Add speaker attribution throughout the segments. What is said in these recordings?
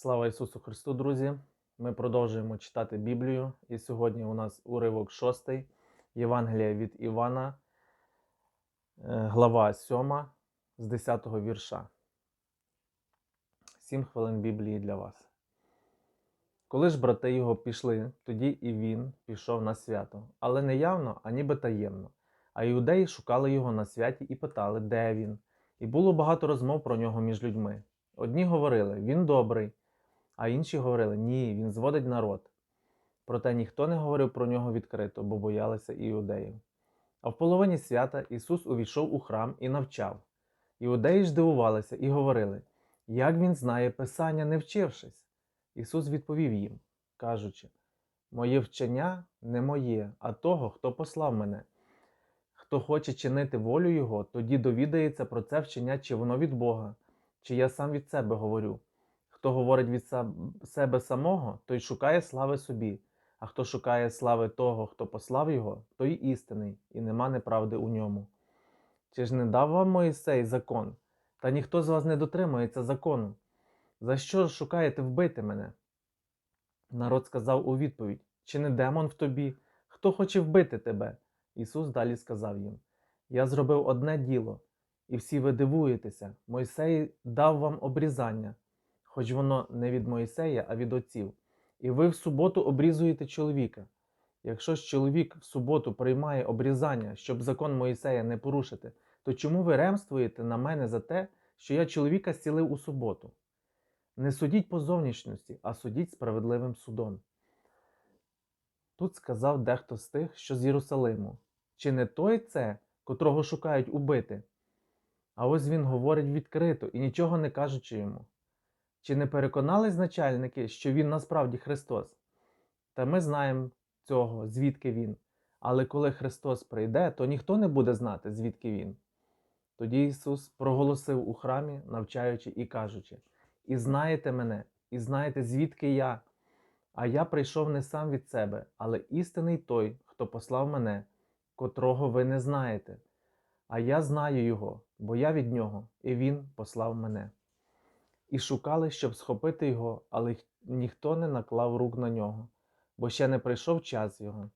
Speaker 1: Слава Ісусу Христу, друзі! Ми продовжуємо читати Біблію. І сьогодні у нас уривок 6, Євангелія від Івана, е, глава 7 з 10 вірша. 7 хвилин Біблії для вас. Коли ж брати його пішли, тоді і він пішов на свято, але не явно, а ніби таємно. А іудеї шукали його на святі і питали, де він. І було багато розмов про нього між людьми. Одні говорили, він добрий, а інші говорили, ні, він зводить народ. Проте ніхто не говорив про нього відкрито, бо боялися іудеїв. А в половині свята Ісус увійшов у храм і навчав. Іудеї ж дивувалися і говорили, як він знає Писання, не вчившись. Ісус відповів їм, кажучи: Моє вчення не моє, а того, хто послав мене. Хто хоче чинити волю Його, тоді довідається про це вчення, чи воно від Бога, чи я сам від себе говорю. Хто говорить від себе самого, той шукає слави собі, а хто шукає слави того, хто послав його, той істинний, і нема неправди у ньому. Чи ж не дав вам Моїсей закон, та ніхто з вас не дотримується закону? За що шукаєте вбити мене? Народ сказав у відповідь: Чи не демон в тобі? Хто хоче вбити тебе? Ісус далі сказав їм: Я зробив одне діло, і всі ви дивуєтеся, Мойсей дав вам обрізання, хоч воно не від Мойсея, а від отців. І ви в суботу обрізуєте чоловіка. Якщо ж чоловік в суботу приймає обрізання, щоб закон Моїсея не порушити, то чому ви ремствуєте на мене за те, що я чоловіка зцілив у суботу? Не судіть по зовнішності, а судіть справедливим судом. Тут сказав дехто з тих, що з Єрусалиму. Чи не той це, котрого шукають убити? А ось він говорить відкрито і нічого не кажучи йому. Чи не переконались начальники, що він насправді Христос? Та ми знаємо цього, звідки він. Але коли Христос прийде, то ніхто не буде знати, звідки він. Тоді Ісус проголосив у храмі, навчаючи і кажучи: І знаєте мене, і знаєте, звідки я. А я прийшов не сам від себе, але істинний той, хто послав мене, котрого ви не знаєте. А я знаю його, бо я від нього, і він послав мене. І шукали, щоб схопити його, але ніхто не наклав рук на нього, бо ще не прийшов час його.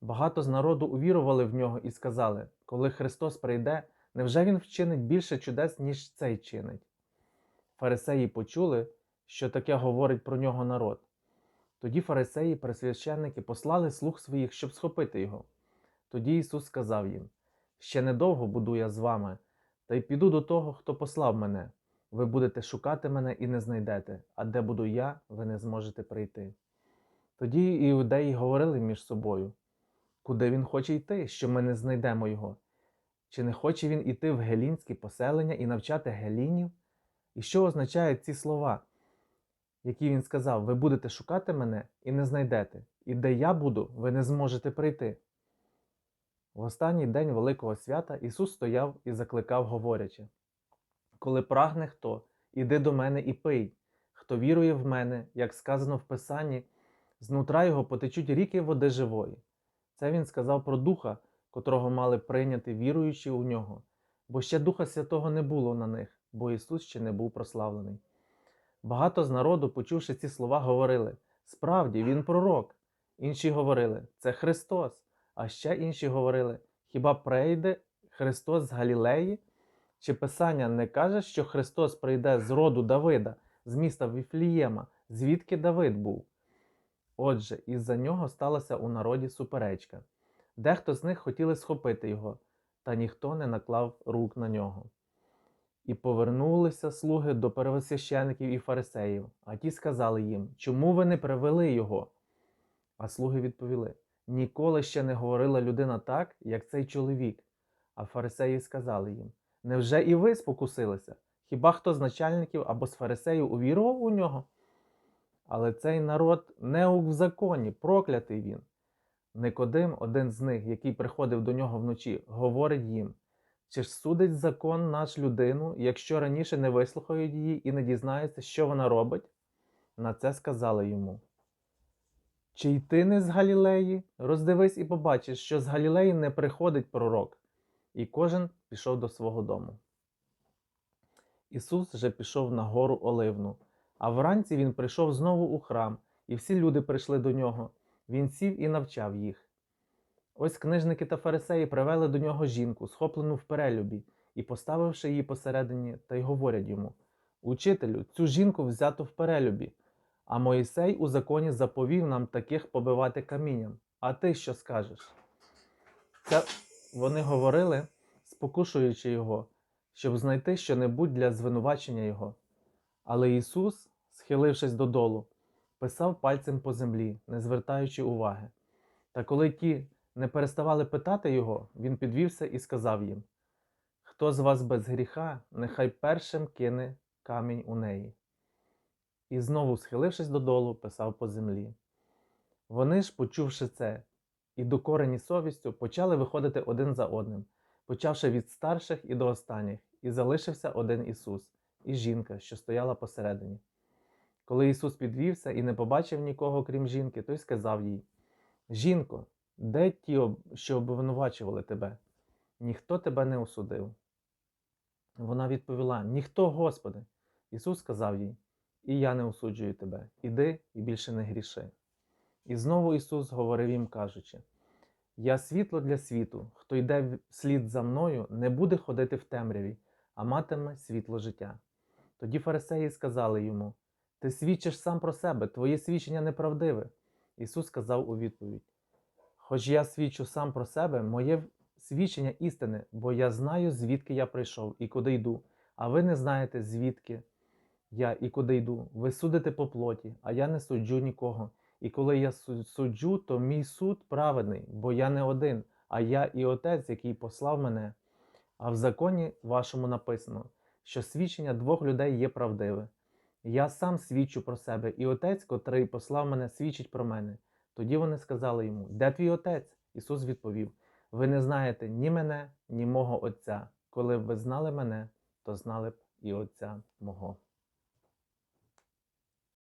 Speaker 1: Багато з народу увірували в нього і сказали: коли Христос прийде, невже він вчинить більше чудес, ніж цей чинить? Фарисеї почули, що таке говорить про нього народ. Тоді фарисеї, пресвященники послали слуг своїх, щоб схопити його. Тоді Ісус сказав їм: Ще недовго буду я з вами, та й піду до того, хто послав мене. Ви будете шукати мене і не знайдете, а де буду я, ви не зможете прийти. Тоді іудеї говорили між собою, куди він хоче йти, що ми не знайдемо його? Чи не хоче він іти в гелінські поселення і навчати гелінів? І що означають ці слова, які він сказав: Ви будете шукати мене і не знайдете, і де я буду, ви не зможете прийти. В останній день Великого свята Ісус стояв і закликав, говорячи: Коли прагне хто, іди до мене і пий. Хто вірує в мене, як сказано в Писанні, знутра його потечуть ріки води живої. Це він сказав про Духа, котрого мали прийняти віруючи у нього, бо ще Духа Святого не було на них, бо Ісус ще не був прославлений. Багато з народу, почувши ці слова, говорили: Справді, він пророк. Інші говорили, це Христос. А ще інші говорили: Хіба прийде Христос з Галілеї? Чи Писання не каже, що Христос прийде з роду Давида, з міста Віфлієма, звідки Давид був? Отже, із-за нього сталася у народі суперечка. Дехто з них хотіли схопити його, та ніхто не наклав рук на нього. І повернулися слуги до первосвящеників і фарисеїв, а ті сказали їм, чому ви не привели його? А слуги відповіли: Ніколи ще не говорила людина так, як цей чоловік. А фарисеї сказали їм: Невже і ви спокусилися? Хіба хто з начальників або з фарисеїв увірував у нього? Але цей народ неук в законі, проклятий він. Никодим, один з них, який приходив до нього вночі, говорить їм: чи ж судить закон наш людину, якщо раніше не вислухають її і не дізнаються, що вона робить? На це сказали йому. Чи й ти не з Галілеї? Роздивись і побачиш, що з Галілеї не приходить пророк. І кожен пішов до свого дому. Ісус же пішов на гору Оливну. А вранці він прийшов знову у храм, і всі люди прийшли до нього. Він сів і навчав їх. Ось книжники та фарисеї привели до нього жінку, схоплену в перелюбі, і, поставивши її посередині, та й говорять йому: Учителю, цю жінку взято в перелюбі, а Моїсей у законі заповів нам таких побивати камінням. А ти що скажеш? Це вони говорили, спокушуючи його, щоб знайти щонебудь для звинувачення його. Але Ісус, схилившись додолу, писав пальцем по землі, не звертаючи уваги. Та коли ті не переставали питати його, він підвівся і сказав їм: Хто з вас без гріха, нехай першим кине камінь у неї. І знову, схилившись додолу, писав по землі. Вони ж, почувши це, і докорені совістю, почали виходити один за одним, почавши від старших і до останніх, і залишився один Ісус, і жінка, що стояла посередині. Коли Ісус підвівся і не побачив нікого, крім жінки, той сказав їй: Жінко, де ті, що обвинувачували тебе? Ніхто тебе не осудив. Вона відповіла: Ніхто, Господи. Ісус сказав їй: І я не осуджую тебе. Іди і більше не гріши. І знову Ісус говорив їм, кажучи: Я світло для світу, хто йде вслід за мною, не буде ходити в темряві, а матиме світло життя. Тоді фарисеї сказали йому: Ти свідчиш сам про себе, твоє свідчення неправдиве. Ісус сказав у відповідь: Хоч я свідчу сам про себе, моє свідчення істини, бо я знаю, звідки я прийшов і куди йду, а ви не знаєте, звідки я і куди йду. Ви судите по плоті, а я не суджу нікого. І коли я суджу, то мій суд праведний, бо я не один, а я і Отець, який послав мене. А в законі вашому написано, що свідчення двох людей є правдиве. Я сам свідчу про себе, і отець, котрий послав мене, свідчить про мене. Тоді вони сказали йому: Де твій отець? Ісус відповів: Ви не знаєте ні мене, ні мого Отця. Коли б ви знали мене, то знали б і Отця мого.